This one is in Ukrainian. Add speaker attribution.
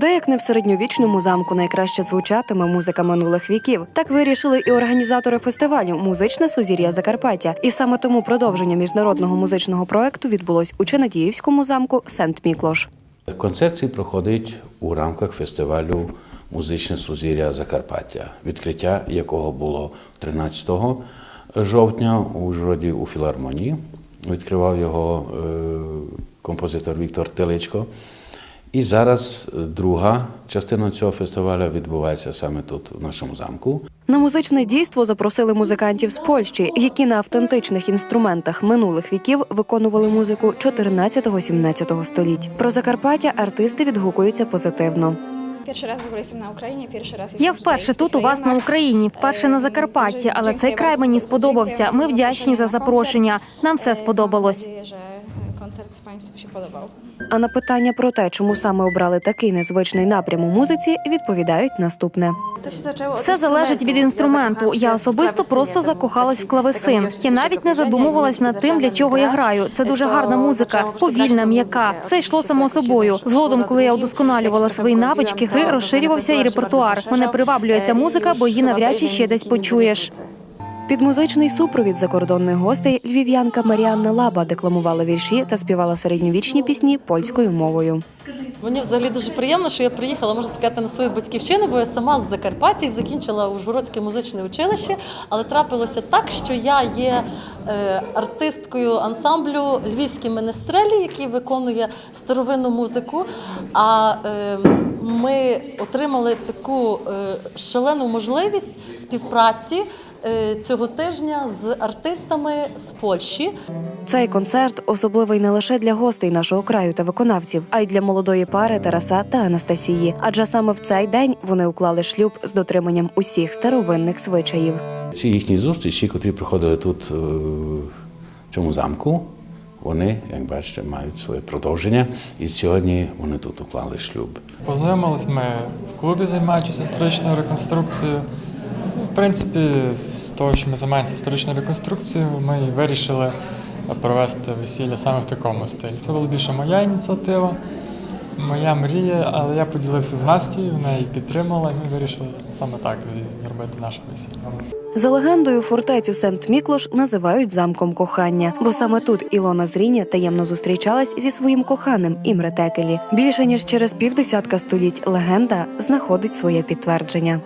Speaker 1: Де як не в середньовічному замку найкраще звучатиме музика минулих віків. Так вирішили і організатори фестивалю Музичне сузір'я Закарпаття. І саме тому продовження міжнародного музичного проекту відбулось у Чинадіївському замку Сент Міклош.
Speaker 2: Концерт цей проходить у рамках фестивалю Музичне сузір'я Закарпаття, відкриття якого було 13 жовтня у Ужгороді у філармонії. Відкривав його е, композитор Віктор Теличко. І зараз друга частина цього фестивалю відбувається саме тут, в нашому замку.
Speaker 1: На музичне дійство запросили музикантів з Польщі, які на автентичних інструментах минулих віків виконували музику 14-17 століть. Про Закарпаття артисти відгукуються позитивно.
Speaker 3: Перший раз ogóle Україні, перший раз
Speaker 4: Я вперше тут у вас на Україні, вперше на Закарпатті, але цей край мені сподобався. Ми вдячні за запрошення. Нам все сподобалось.
Speaker 3: Koncert Państwu się podobał.
Speaker 1: А на питання про те, чому саме обрали такий незвичний напрям у музиці, відповідають наступне.
Speaker 4: Все залежить від інструменту. Я особисто просто закохалась в клавесин. Я навіть не задумувалась над тим, для чого я граю. Це дуже гарна музика, повільна, м'яка. Все йшло само собою. Згодом, коли я удосконалювала свої навички гри, розширювався і репертуар. Мене приваблює ця музика, бо її навряд чи ще десь почуєш.
Speaker 1: Під музичний супровід закордонних гостей львів'янка Маріанна Лаба декламувала вірші та співала середньовічні пісні польською мовою.
Speaker 5: Мені взагалі дуже приємно, що я приїхала, можна сказати, на свою батьківщину, бо я сама з Закарпаття і закінчила Ужгородське музичне училище. Але трапилося так, що я є е, артисткою ансамблю Львівські менестрелі, який виконує старовинну музику. А е, ми отримали таку е, шалену можливість співпраці. Е, Цього тижня з артистами з Польщі
Speaker 1: Цей концерт особливий не лише для гостей нашого краю та виконавців, а й для молодої пари Тараса та Анастасії. Адже саме в цей день вони уклали шлюб з дотриманням усіх старовинних звичаїв.
Speaker 2: Ці їхні зустрічі, котрі проходили тут е, в цьому замку, вони, як бачите, мають своє продовження. І сьогодні вони тут уклали шлюб.
Speaker 6: Познайомились ми в клубі, займаючись історичною реконструкцією. Принципі, з того, що ми займаємося історичною реконструкцією, ми вирішили провести весілля саме в такому стилі. Це була більше моя ініціатива, моя мрія, але я поділився з Настю, вона її підтримала, і ми вирішили саме так зробити наше весілля.
Speaker 1: За легендою, фортецю Сент Міклош називають замком кохання, бо саме тут Ілона Зріня таємно зустрічалась зі своїм коханим Імре Текелі. Більше ніж через півдесятка століть легенда знаходить своє підтвердження.